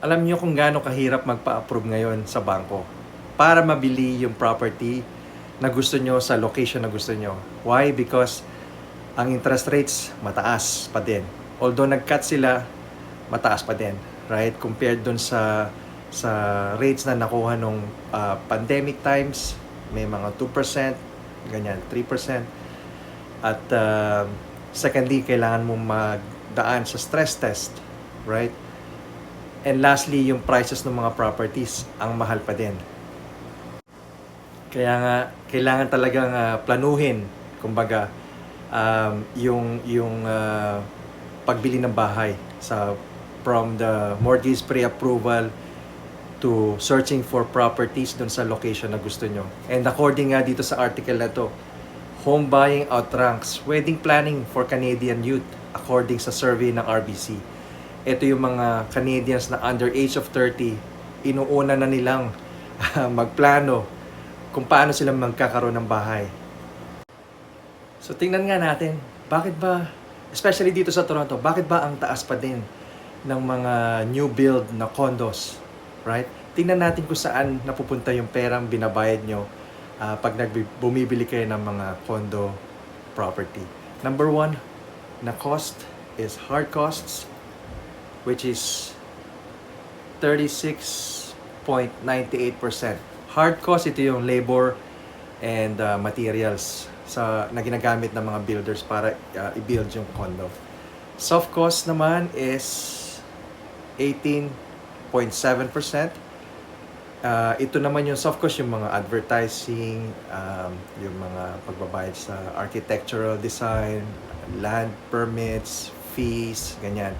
Alam niyo kung gaano kahirap magpa-approve ngayon sa bangko para mabili yung property na gusto nyo sa location na gusto nyo. Why? Because ang interest rates mataas pa din. Although nag-cut sila, mataas pa din. Right? Compared dun sa sa rates na nakuha nung ah, pandemic times, may mga 2%, ganyan, 3%. At ah, secondly, kailangan mong magdaan sa stress test, right? And lastly, yung prices ng mga properties, ang mahal pa din. Kaya nga, kailangan talagang ah, planuhin, kumbaga, um, yung, yung ah, pagbili ng bahay sa from the mortgage pre-approval to searching for properties dun sa location na gusto nyo. And according nga dito sa article na to, home buying outranks wedding planning for Canadian youth according sa survey ng RBC. Ito yung mga Canadians na under age of 30, inuuna na nilang magplano kung paano sila magkakaroon ng bahay. So tingnan nga natin, bakit ba, especially dito sa Toronto, bakit ba ang taas pa din ng mga new build na condos, right? Tingnan natin kung saan napupunta yung perang binabayad nyo ah, pag bumibili kayo ng mga condo property. Number one, na cost is hard costs, which is 36.98%. Hard cost, ito yung labor and uh, materials sa na ginagamit ng mga builders para uh, i-build yung condo. Soft cost naman is 18.7%. Uh, ito naman yung soft cost, yung mga advertising, um, yung mga pagbabayad sa architectural design, land permits, fees, ganyan.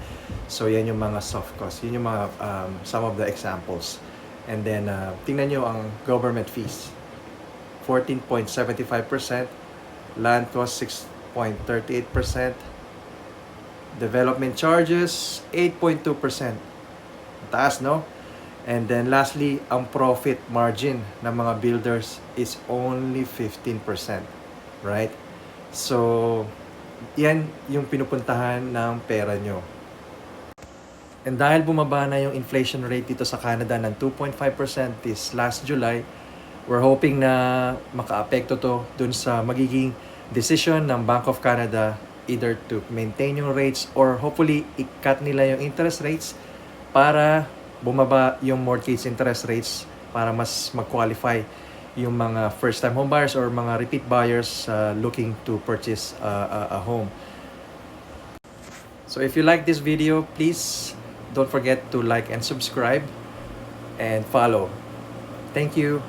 So, yan yung mga soft cost. Yun yung mga, um, some of the examples. And then, uh, tingnan nyo ang government fees. 14.75%, land cost 6.38%, development charges 8.2%. Taas, no? And then lastly, ang profit margin ng mga builders is only 15%, right? So, yan yung pinupuntahan ng pera nyo. And dahil bumaba na yung inflation rate dito sa Canada ng 2.5% this last July, we're hoping na makaapekto to dun sa magiging decision ng Bank of Canada either to maintain yung rates or hopefully i-cut nila yung interest rates para bumaba yung mortgage interest rates para mas mag-qualify yung mga first-time home buyers or mga repeat buyers uh, looking to purchase uh, a, a home. So if you like this video, please don't forget to like and subscribe and follow. Thank you.